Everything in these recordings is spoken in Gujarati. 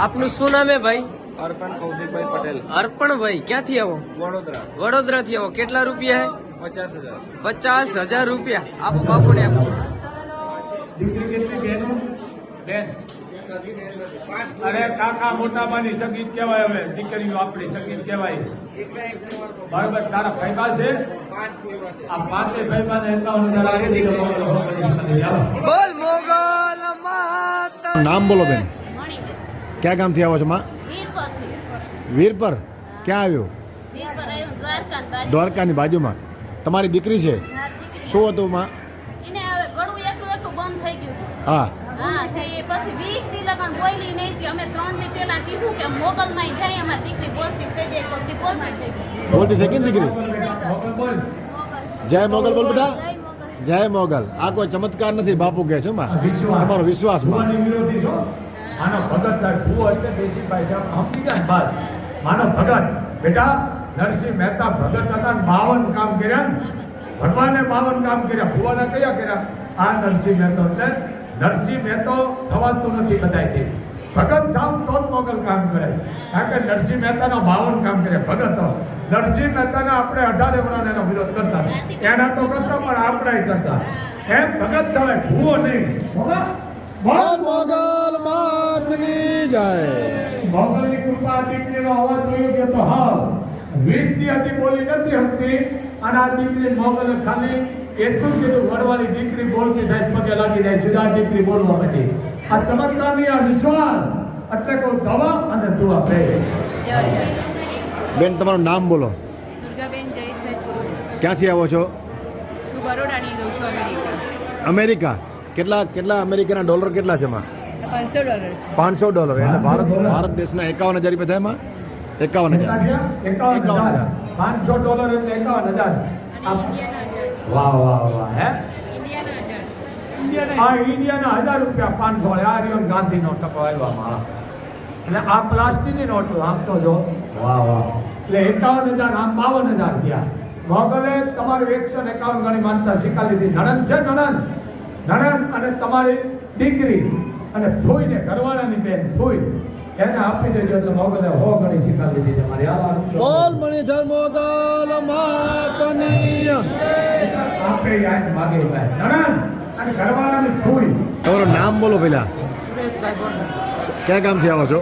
આપનું શું નામ હે ભાઈ? અર્પણ કૌશિકભાઈ પટેલ. અર્પણભાઈ ક્યાંથી આવો? વડોદરા. વડોદરા થી આવો. કેટલા રૂપિયા હે? પચાસ હજાર. પચાસ હજાર રૂપિયા. આપો બાપુ ને આપો. દીકરી કેટલી બહેનો બેન. અરે કાકા મોટાબાની સંગીત કહેવાય હવે. દીકરીઓ આપણી સંગીત કહેવાય. બરાબર તારા ફાયદા છે? આ પાંચે ફાયદા ને બોલ મોગલ નામ બોલો બેન. ક્યાં ગામથી આવો છો માં? વીરપર. ક્યાં આવ્યું? દ્વારકાની બાજુમાં. તમારી દીકરી છે? શું હતું માં? એને હવે ગળું એકલું એકલું બંધ થઈ ગયું. હા. હા તે પછી વીસ દી લગન બોલી નહીં હતી. અમે ત્રણ દી પહેલા કીધું કે મોગલ માં જાય અમારી દીકરી બોલતી થઈ જાય કોઈ બોલતી થઈ ગઈ. બોલતી થઈ ગઈ દીકરી? જય મોગલ બોલ બેટા. જય મોગલ. આ કોઈ ચમત્કાર નથી બાપુ કહે છો માં? તમારો વિશ્વાસમાં? આનો ભગત થાય ભૂવો એટલે દેશી સમજી ગયા ને બાદ? માનો ભગત. બેટા, નરસિંહ મહેતા ભગત હતા બાવન કામ કર્યા ને. ભગવાને બાવન કામ કર્યા. ભુવાના કયા કર્યા? આ નરસિંહ મહેતો એટલે નરસિંહ મહેતો થવાતું નથી બધાયથી. ભગત થાવ તો જ મોગલ કામ કરે છે. કારણ કે નરસિંહ મહેતાના બાવન કામ કર્યા ભગત. નરસિંહ મહેતાના આપણે અઢારે વર્ષ એનો વિરોધ કરતા એના તો કરતા, પણ આપણે કરતા. એમ ભગત થવાય ભૂવો નહીં. મોગલ માતની જય. મોગલની કૃપા દીકરીનો અવાજ જોયો કે તો હા વીસ હતી બોલી નથી હમતી અને આ દીકરી મોગલે ખાલી એટલું કીધું વડવાળી દીકરી બોલતી થાય પગે લાગી જાય સીધા આ દીકરી બોલવા માટે આ ચમત્કારની આ વિશ્વાસ એટલે કહું દવા અને દુઆ બે. બેન તમારું નામ બોલો. દુર્ગાબેન જયેશભાઈ ક્યાંથી આવો છો? હું બરોડાની રહું છું અમેરિકા. અમેરિકા. કેટલા કેટલા અમેરિકાના ડોલર કેટલા છે એમાં? પાંચસો ડોલર પાંચસો ડોલર. એટલે ભારત ભારત દેશના એકાવન હજાર રૂપિયા થાય એમાં? એકાવન હજાર. એકાવન એકાવન હજાર. પાંચસો ડોલર એટલે એકાવન હજાર. વાહ વાહ વાહ હે? આ ઇન્ડિયાના હજાર રૂપિયા પાંચસો આ રિયોન ગાંધી નો ટકો આવ્યા મારા. એટલે આ પ્લાસ્ટિકની નોટો આમ તો જો. વાહ વાહ. એટલે એકાવન હજાર આમ બાવન હજાર થયા. મોગલે તમારું એકસો ને એકાવન ગણી માનતા શીખા લીધી. નણંદ છે નણંદ? નણંદ અને તમારી દીકરી અને ફોઈને ઘરવાળાની બેન ફોઈ એને આપી દેજો એટલે મોગલે હો ગણી શીખાવી દીધી મારી આ બોલ મણી ધર્મો દલ માતની આપે યાદ માગે ભાઈ. નણંદ અને ઘરવાળાની ફોઈ તમારું નામ બોલો પેલા ક્યાં ગામથી આવો છો?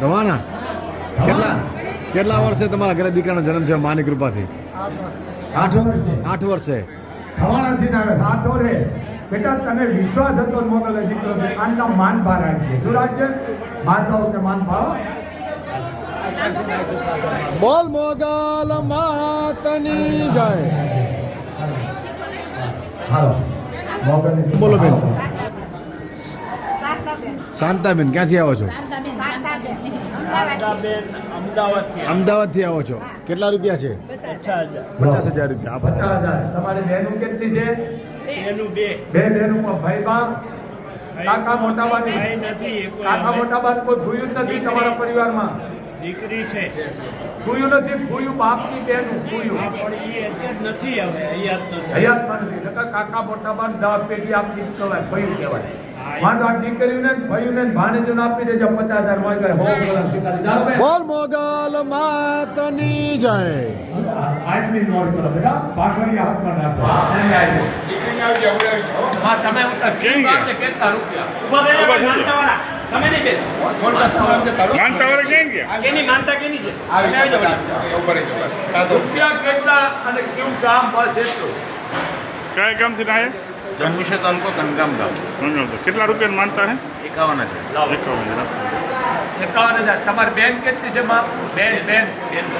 ધવાણા. કેટલા કેટલા વર્ષે તમારા ઘરે દીકરાનો જન્મ થયો માની કૃપાથી? આઠ આઠ વર્ષે. ધવાણાથી ના આઠ રે બેટા તને વિશ્વાસ હતો મોગલે દીકરો આના માન ભાર આવી શું રાખજે માધવ કે માન ભાવ બોલ મોગલ માતની જય. હાલો. મોગલની બોલો બેન. શાંતાબેન. ક્યાંથી આવો છો? અમદાવાદથી આવો. છો. કેટલા રૂપિયા છે? પચાસ હજાર. રૂપિયા. પચાસ હજાર. તમારી બહેનું કેટલી છે? બે. બે બહેનું પણ ભાઈ બા કાકા મોટા બાની નથી કાકા. મોટા બાન કોઈ ભૂયું જ નથી તમારા પરિવારમાં? દીકરી છે. ભૂયું નથી ભૂયું બાપની બહેનું ભૂયું. પણ એ અત્યારે નથી હવે હયાત નથી. હયાત નથી. કાકા મોટા બાન દસ પેઢી આપી કહેવાય ભયું કહેવાય. વાંધો આ દીકરીઓને ભાઈઓને ને ભાણેજોને આપી દેજો પચાસ હજાર હોય હો બોલા બેન બોલ મોગલ માતની જય. આજની નોટ કરો બેટા. પાછળની હાથમાં રાખો માં તમે ઉતર કેમ કેટલા રૂપિયા? ઊભા રહી જાઓ, માનતાવાળા. તમે નહીં બેન. માનતાવાળા કેમ કે કેની માનતા કેની છે? તમે આવી જાઓ. રૂપિયા કેટલા અને કેવું કામ બસ એટલું? કયા ગામથી ના જંબુસર તાલુકો કનગામ ગામ આવ્યા કેટલા રૂપિયા માનતા હે? એકાવન હજાર. એકાવન હજાર. એકાવન હજાર. તમારી બેન કેટલી છે બાપ? બેન બેન.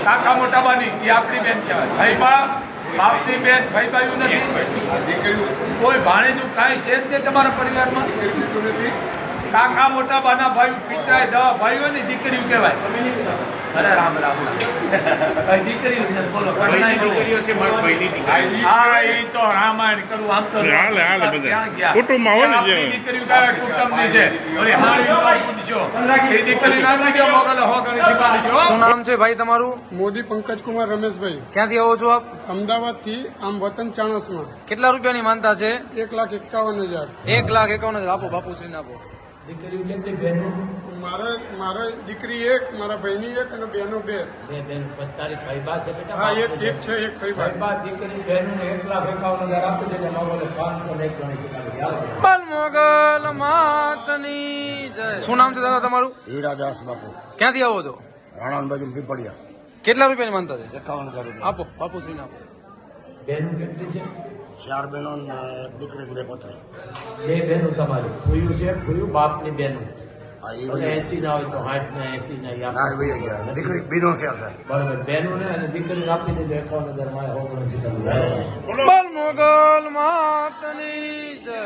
કાકા મોટા બાની એ આપણી બેન કહેવાય. ભાઈ બા બાપની બેન ભાઈ બાયું નથી કોઈ ભાણેજું કાંઈ છે જ નહીં તમારા પરિવારમાં? કાકા મોટા બાના ભાઈ પિતરાય દવા ભાઈઓ ની દીકરીઓ કહેવાય. અરે રામ રામ દીકરીઓ બોલો દીકરીઓ છે મારા ભાઈની દીકરી હા એ તો રામાયણ કરું આમ તો હાલે, હાલે બધા. કુટુંબમાં હોય ને દીકરીઓ કહેવાય કુટુંબની છે. અરે મારી પૂછજો એ દીકરી ના દીધો મોગલ હો કરી. શું નામ છે ભાઈ તમારું? મોદી પંકજ કુમાર રમેશભાઈ. ક્યાંથી આવો છો આપ? અમદાવાદથી આમ વતન ચાણસમાં. કેટલા રૂપિયાની માનતા છે? એક લાખ એકાવન હજાર. એક લાખ એકાવન હજાર. આપો બાપુશ્રીને આપો. દીકરીઓ કેટલી બહેનો? મારા મારા દીકરી એક મારા ભાઈની એક અને બહેનો બે. બે બહેનો. પછી તારી ભાઈબા છે બેટા? હા એક એક છે એક ભાઈ ભાઈબા દીકરી બહેનોને એક લાખ એકાવન હજાર આપી દેજે. માગો પાંચસો ને એક ગણી છે. બોલ મોગલ માતની જય. શું નામ છે દાદા તમારું? હીરાદાસ બાપુ. ક્યાંથી આવો છો? રાણાન બાજુ પીપળિયા. કેટલા રૂપિયાની માનતા છે? એકાવન હજાર આપો બાપુ શ્રી આપો. બહેનો કેટલી છે ચાર બહેનો ને દીકરી બે પત્રી બે બહેનો તમારી ફૂયું છે ફૂયું બાપની બહેનો હા એ અને એસી ના હોય તો આઠ ના એસી ના ઈ ના આપો. ભાઈ ગયા દીકરી બીનો છે સર બરાબર બહેનો ને અને દીકરી આપી દેજો એકાવન હજારમાં હોગણ છે બોલ મોગલ માતની જય